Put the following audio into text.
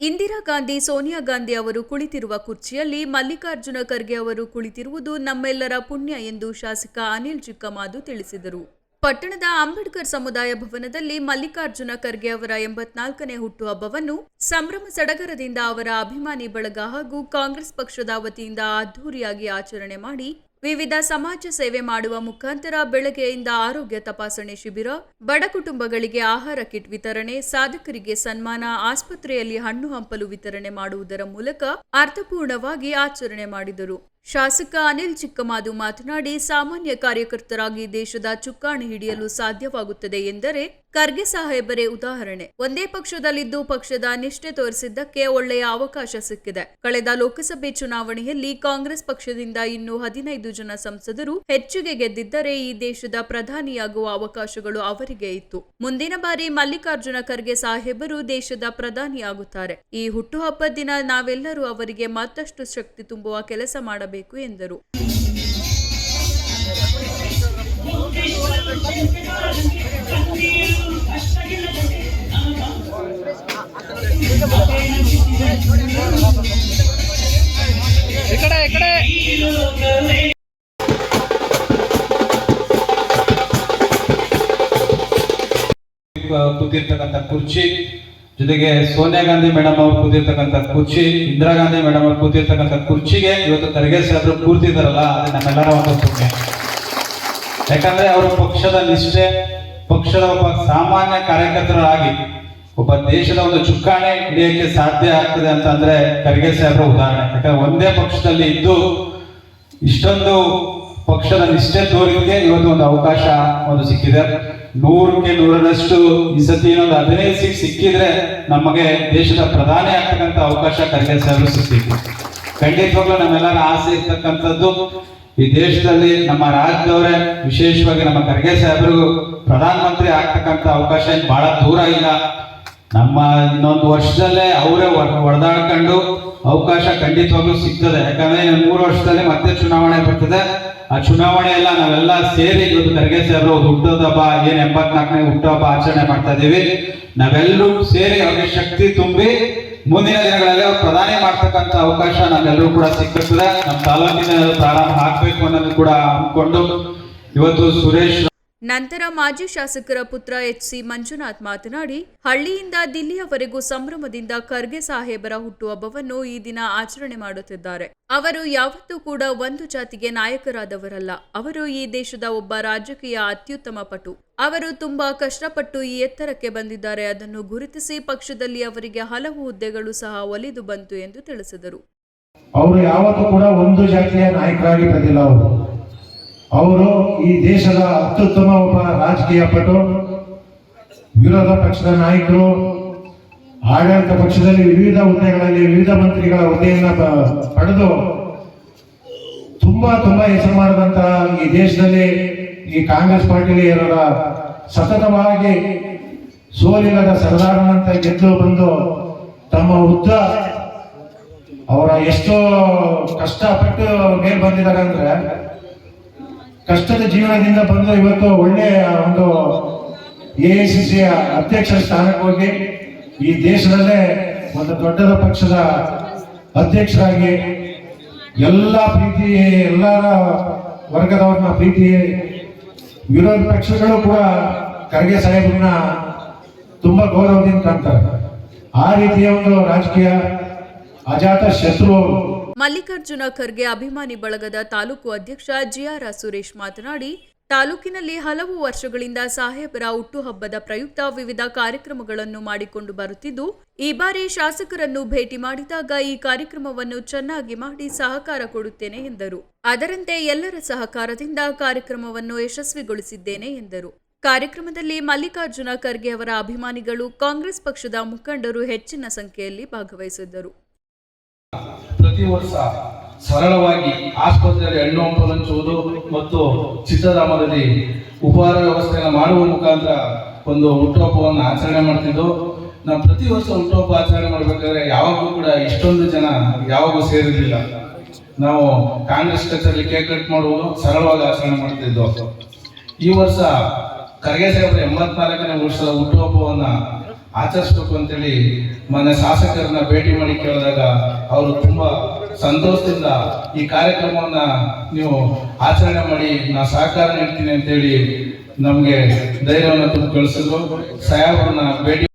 ಇಂದಿರಾ ಗಾಂಧಿ, ಸೋನಿಯಾ ಗಾಂಧಿ ಅವರು ಕುಳಿತಿರುವ ಕುರ್ಚಿಯಲ್ಲಿ ಮಲ್ಲಿಕಾರ್ಜುನ ಖರ್ಗೆ ಅವರು ಕುಳಿತಿರುವುದು ನಮ್ಮೆಲ್ಲರ ಪುಣ್ಯ ಎಂದು ಶಾಸಕ ಅನಿಲ್ ಚಿಕ್ಕಮಾದು ತಿಳಿಸಿದರು. ಪಟ್ಟಣದ ಅಂಬೇಡ್ಕರ್ ಸಮುದಾಯ ಭವನದಲ್ಲಿ ಮಲ್ಲಿಕಾರ್ಜುನ ಖರ್ಗೆ ಅವರ ಎಂಬತ್ನಾಲ್ಕನೇ ಹುಟ್ಟುಹಬ್ಬವನ್ನು ಸಂಭ್ರಮ ಸಡಗರದಿಂದ ಅವರ ಅಭಿಮಾನಿ ಬಳಗ ಹಾಗೂ ಕಾಂಗ್ರೆಸ್ ಪಕ್ಷದ ವತಿಯಿಂದ ಅದ್ದೂರಿಯಾಗಿ ಆಚರಣೆ ಮಾಡಿ ವಿವಿಧ ಸಮಾಜ ಸೇವೆ ಮಾಡುವ ಮುಖಾಂತರ ಬೆಳಗ್ಗೆಯಿಂದ ಆರೋಗ್ಯ ತಪಾಸಣೆ ಶಿಬಿರ, ಬಡ ಕುಟುಂಬಗಳಿಗೆ ಆಹಾರ ಕಿಟ್ ವಿತರಣೆ, ಸಾಧಕರಿಗೆ ಸನ್ಮಾನ, ಆಸ್ಪತ್ರೆಯಲ್ಲಿ ಹಣ್ಣು ಹಂಪಲು ವಿತರಣೆ ಮಾಡುವುದರ ಮೂಲಕ ಅರ್ಥಪೂರ್ಣವಾಗಿ ಆಚರಣೆ ಮಾಡಿದರು. ಶಾಸಕ ಅನಿಲ್ ಚಿಕ್ಕಮಾದು ಮಾತನಾಡಿ, ಸಾಮಾನ್ಯ ಕಾರ್ಯಕರ್ತರಾಗಿ ದೇಶದ ಚುಕ್ಕಾಣಿ ಹಿಡಿಯಲು ಸಾಧ್ಯವಾಗುತ್ತದೆ ಎಂದರೆ ಖರ್ಗೆ ಸಾಹೇಬರೇ ಉದಾಹರಣೆ. ಒಂದೇ ಪಕ್ಷದಲ್ಲಿದ್ದು ಪಕ್ಷದ ನಿಷ್ಠೆ ತೋರಿಸಿದ್ದಕ್ಕೆ ಒಳ್ಳೆಯ ಅವಕಾಶ ಸಿಕ್ಕಿದೆ. ಕಳೆದ ಲೋಕಸಭೆ ಚುನಾವಣೆಯಲ್ಲಿ ಕಾಂಗ್ರೆಸ್ ಪಕ್ಷದಿಂದ ಇನ್ನೂ ಹದಿನೈದು ಜನ ಸಂಸದರು ಹೆಚ್ಚಿಗೆ ಗೆದ್ದಿದ್ದರೆ ಈ ದೇಶದ ಪ್ರಧಾನಿಯಾಗುವ ಅವಕಾಶಗಳು ಅವರಿಗೆ ಇತ್ತು. ಮುಂದಿನ ಬಾರಿ ಮಲ್ಲಿಕಾರ್ಜುನ ಖರ್ಗೆ ಸಾಹೇಬರು ದೇಶದ ಪ್ರಧಾನಿಯಾಗುತ್ತಾರೆ. ಈ ಹುಟ್ಟುಹಬ್ಬದ ದಿನ ನಾವೆಲ್ಲರೂ ಅವರಿಗೆ ಮತ್ತಷ್ಟು ಶಕ್ತಿ ತುಂಬುವ ಕೆಲಸ ಮಾಡಬೇಕು. ಎಂದರು ಇಕಡೆ ಇಕಡೆ ಕೂತಿರ್ತಕ್ಕಂಥ ಕುರ್ಚಿ ಜೊತೆಗೆ ಸೋನಿಯಾ ಗಾಂಧಿ ಮೇಡಮ್ ಅವರು ಕೂತಿರ್ತಕ್ಕಂಥ ಕುರ್ಚಿ, ಇಂದಿರಾ ಗಾಂಧಿ ಮೇಡಮ್ ಅವರು ಕೂತಿರ್ತಕ್ಕಂಥ ಕುರ್ಚಿಗೆ ಇವತ್ತು ಖರ್ಗೆ ಸಾಹೇಬರು ಕೂರ್ತಿದಾರಲ್ಲ ಅದು ನಮ್ಮೆಲ್ಲರ ಒಂದು ಪುಣ್ಯ. ಯಾಕಂದ್ರೆ ಅವರು ಪಕ್ಷದ ನಿಷ್ಠೆ, ಪಕ್ಷದ ಒಬ್ಬ ಸಾಮಾನ್ಯ ಕಾರ್ಯಕರ್ತರಾಗಿ, ಒಬ್ಬ ದೇಶದ ಒಂದು ಚುಕ್ಕಾಣೆ ಹಿಡಿಯಕ್ಕೆ ಸಾಧ್ಯ ಆಗ್ತದೆ ಅಂತ ಅಂದ್ರೆ ಖರ್ಗೆ ಸಾಹೇಬರ ಉದಾಹರಣೆ. ಯಾಕಂದ್ರೆ ಒಂದೇ ಪಕ್ಷದಲ್ಲಿ ಇದ್ದು ಇಷ್ಟೊಂದು ಪಕ್ಷದ ನಿಷ್ಠೆ ತೋರಿಕೆ ಇವತ್ತು ಒಂದು ಅವಕಾಶ ಒಂದು ಸಿಕ್ಕಿದೆ. ನೂರಕ್ಕೆ ನೂರರಷ್ಟು ಈ ಸತಿ ಇನ್ನೊಂದು ಹದಿನೈದು ಸೀಟ್ ಸಿಕ್ಕಿದ್ರೆ ನಮಗೆ ದೇಶದ ಪ್ರಧಾನಿ ಆಗ್ತಕ್ಕಂಥ ಅವಕಾಶ ಖರ್ಗೆ ಸಾಹೇಬರು ಸಿಕ್ಕಿದೆ ಖಂಡಿತವಾಗ್ಲೂ ನಮ್ಮೆಲ್ಲರ ಆಸೆ ಇರ್ತಕ್ಕಂಥದ್ದು ಈ ದೇಶದಲ್ಲಿ ನಮ್ಮ ರಾಜ್ಯದವರೇ, ವಿಶೇಷವಾಗಿ ನಮ್ಮ ಖರ್ಗೆ ಸಾಹೇಬರು ಪ್ರಧಾನಮಂತ್ರಿ ಆಗ್ತಕ್ಕಂಥ ಅವಕಾಶ ಬಹಳ ದೂರ ಇಲ್ಲ. ನಮ್ಮ ಇನ್ನೊಂದು ವರ್ಷದಲ್ಲೇ ಅವರೇ ಹೊಡೆದಾಡ್ಕೊಂಡು ಅವಕಾಶ ಖಂಡಿತವಾಗ್ಲೂ ಸಿಗ್ತದೆ. ಯಾಕಂದ್ರೆ ಮೂರು ವರ್ಷದಲ್ಲಿ ಮತ್ತೆ ಚುನಾವಣೆ ಬರ್ತದೆ. ಆ ಚುನಾವಣೆ ಎಲ್ಲ ನಾವೆಲ್ಲ ಸೇರಿ ಇವತ್ತು ಖರ್ಗೆ ಸರ್ ಹುಟ್ಟದ ಹಬ್ಬ ಏನ್ ಎಂಬತ್ನಾಲ್ಕನೇ ಹುಟ್ಟುಹಬ್ಬ ಆಚರಣೆ ಮಾಡ್ತಾ ಇದೀವಿ. ನಾವೆಲ್ಲರೂ ಸೇರಿ ಅವ್ರಿಗೆ ಶಕ್ತಿ ತುಂಬಿ ಮುಂದಿನ ದಿನಗಳಲ್ಲಿ ಅವ್ರು ಪ್ರಧಾನಿ ಮಾಡ್ತಕ್ಕಂಥ ಅವಕಾಶ ನಮ್ಮೆಲ್ಲರೂ ಕೂಡ ಸಿಕ್ಕಿರ್ತದೆ ನಮ್ಮ ತಾಲೂಕಿನ ಪ್ರಾರಂಭ ಆಗ್ಬೇಕು ಅನ್ನೋದು ಕೂಡ ಅಂದ್ಕೊಂಡು ಇವತ್ತು ಸುರೇಶ್ ನಂತರ ಮಾಜಿ ಶಾಸಕರ ಪುತ್ರ ಎಚ್ ಸಿ ಮಂಜುನಾಥ್ ಮಾತನಾಡಿ, ಹಳ್ಳಿಯಿಂದ ದಿಲ್ಲಿಯವರೆಗೂ ಸಂಭ್ರಮದಿಂದ ಖರ್ಗೆ ಸಾಹೇಬರ ಹುಟ್ಟುಹಬ್ಬವನ್ನು ಈ ದಿನ ಆಚರಣೆ ಮಾಡುತ್ತಿದ್ದಾರೆ. ಅವರು ಯಾವತ್ತೂ ಕೂಡ ಒಂದು ಜಾತಿಗೆ ನಾಯಕರಾದವರಲ್ಲ. ಅವರು ಈ ದೇಶದ ಒಬ್ಬ ರಾಜಕೀಯ ಅತ್ಯುತ್ತಮ ಪಟು. ಅವರು ತುಂಬಾ ಕಷ್ಟಪಟ್ಟು ಈ ಎತ್ತರಕ್ಕೆ ಬಂದಿದ್ದಾರೆ. ಅದನ್ನು ಗುರುತಿಸಿ ಪಕ್ಷದಲ್ಲಿ ಅವರಿಗೆ ಹಲವು ಹುದ್ದೆಗಳು ಸಹ ಒಲಿದು ಬಂತು ಎಂದು ತಿಳಿಸಿದರು. ಅವರು ಯಾವತ್ತೂ ಕೂಡ ಒಂದು ಜಾತಿಯ ನಾಯಕರಾಗಿ ಬಂದಿಲ್ಲ ಅವರು. ಅವರು ಈ ದೇಶದ ಅತ್ಯುತ್ತಮ ಒಬ್ಬ ರಾಜಕೀಯ ಪಟು, ವಿರೋಧ ಪಕ್ಷದ ನಾಯಕರು, ಆಡಳಿತ ಪಕ್ಷದಲ್ಲಿ ವಿವಿಧ ಹುದ್ದೆಗಳಲ್ಲಿ ವಿವಿಧ ಮಂತ್ರಿಗಳ ಹುದ್ದೆಯನ್ನ ಪಡೆದು ತುಂಬಾ ತುಂಬಾ ಹೆಸರು ಮಾಡಿದಂತ ಈ ದೇಶದಲ್ಲಿ ಈ ಕಾಂಗ್ರೆಸ್ ಪಾರ್ಟಿಲಿ ಇರೋರ ಸತತವಾಗಿ ಸೋಲಿಲ್ಲದ ಸರದಾರನಂತ ಗೆದ್ದು ಬಂದು ತಮ್ಮ ಉದ್ದ ಅವರ ಎಷ್ಟೋ ಕಷ್ಟಪಟ್ಟು ಮೇಲ್ ಬಂದಿದ್ದಾರೆ ಅಂದ್ರೆ ಕಷ್ಟದ ಜೀವನದಿಂದ ಬಂದು ಇವತ್ತು ಒಳ್ಳೆಯ ಒಂದು ಎ ಐ ಸಿ ಸಿಯ ಅಧ್ಯಕ್ಷ ಸ್ಥಾನಕ್ಕೆ ಹೋಗಿ ಈ ದೇಶದಲ್ಲೇ ಒಂದು ದೊಡ್ಡದ ಪಕ್ಷದ ಅಧ್ಯಕ್ಷರಾಗಿ ಎಲ್ಲ ಪ್ರೀತಿ, ಎಲ್ಲರ ವರ್ಗದವ್ರನ್ನ ಪ್ರೀತಿ, ವಿರೋಧ ಪಕ್ಷಗಳು ಕೂಡ ಖರ್ಗೆ ಸಾಹೇಬ್ರನ್ನ ತುಂಬಾ ಗೌರವದಿಂದ ಕಾಣ್ತಾರೆ ಆ ರೀತಿಯ ಒಂದು ರಾಜಕೀಯ ಅಜಾತ ಶತ್ರು. ಮಲ್ಲಿಕಾರ್ಜುನ ಖರ್ಗೆ ಅಭಿಮಾನಿ ಬಳಗದ ತಾಲೂಕು ಅಧ್ಯಕ್ಷ ಜಿಆರ್ ಸುರೇಶ್ ಮಾತನಾಡಿ, ತಾಲೂಕಿನಲ್ಲಿ ಹಲವು ವರ್ಷಗಳಿಂದ ಸಾಹೇಬರ ಹುಟ್ಟುಹಬ್ಬದ ಪ್ರಯುಕ್ತ ವಿವಿಧ ಕಾರ್ಯಕ್ರಮಗಳನ್ನು ಮಾಡಿಕೊಂಡು ಬರುತ್ತಿದ್ದು, ಈ ಬಾರಿ ಶಾಸಕರನ್ನು ಭೇಟಿ ಮಾಡಿದಾಗ ಈ ಕಾರ್ಯಕ್ರಮವನ್ನು ಚೆನ್ನಾಗಿ ಮಾಡಿ ಸಹಕಾರ ಕೊಡುತ್ತೇನೆ ಎಂದರು. ಅದರಂತೆ ಎಲ್ಲರ ಸಹಕಾರದಿಂದ ಕಾರ್ಯಕ್ರಮವನ್ನು ಯಶಸ್ವಿಗೊಳಿಸಿದ್ದೇನೆ ಎಂದರು. ಕಾರ್ಯಕ್ರಮದಲ್ಲಿ ಮಲ್ಲಿಕಾರ್ಜುನ ಖರ್ಗೆ ಅವರ ಅಭಿಮಾನಿಗಳು, ಕಾಂಗ್ರೆಸ್ ಪಕ್ಷದ ಮುಖಂಡರು ಹೆಚ್ಚಿನ ಸಂಖ್ಯೆಯಲ್ಲಿ ಭಾಗವಹಿಸಿದ್ದರು. ಪ್ರತಿ ವರ್ಷ ಸರಳವಾಗಿ ಆಸ್ಪತ್ರೆಯಲ್ಲಿ ಹಣ್ಣು ಹಂಪಲು ಹಂಚುವುದು ಮತ್ತು ಚಿತ್ರಧಾಮದಲ್ಲಿ ಉಪಹಾರ ವ್ಯವಸ್ಥೆಯನ್ನು ಮಾಡುವ ಮುಖಾಂತರ ಒಂದು ಹುಟ್ಟುಹಬ್ಬವನ್ನು ಆಚರಣೆ ಮಾಡ್ತಿದ್ದು. ನಾವು ಪ್ರತಿ ವರ್ಷ ಹುಟ್ಟುಹಬ್ಬ ಆಚರಣೆ ಮಾಡಬೇಕಾದ್ರೆ ಯಾವಾಗಲೂ ಕೂಡ ಇಷ್ಟೊಂದು ಜನ ಯಾವಾಗೂ ಸೇರಿರಲಿಲ್ಲ. ನಾವು ಕಾಂಗ್ರೆಸ್ ಕಚೇರಿ ಕೇಕ್ ಕಟ್ ಮಾಡುವುದು ಸರಳವಾಗಿ ಆಚರಣೆ ಮಾಡ್ತಿದ್ದು. ಈ ವರ್ಷ ಖರ್ಗೆ ಸಾಹೇಬ್ರ ಎಂಬತ್ನಾಲ್ಕನೇ ವರ್ಷದ ಹುಟ್ಟುಹಬ್ಬವನ್ನ ಆಚರಿಸ್ಬೇಕು ಅಂತೇಳಿ ಮನೆ ಶಾಸಕರನ್ನ ಭೇಟಿ ಮಾಡಿ ಕೇಳಿದಾಗ ಅವರು ತುಂಬಾ ಸಂತೋಷದಿಂದ ಈ ಕಾರ್ಯಕ್ರಮವನ್ನ ನೀವು ಆಚರಣೆ ಮಾಡಿ ನಾ ಸಹಕಾರ ನೀಡ್ತೀನಿ ಅಂತೇಳಿ ನಮಗೆ ಧೈರ್ಯವನ್ನು ತುಂಬ ಕಳಿಸಿದ್ರು ಸಾಹೇಬ್ರನ್ನ ಭೇಟಿ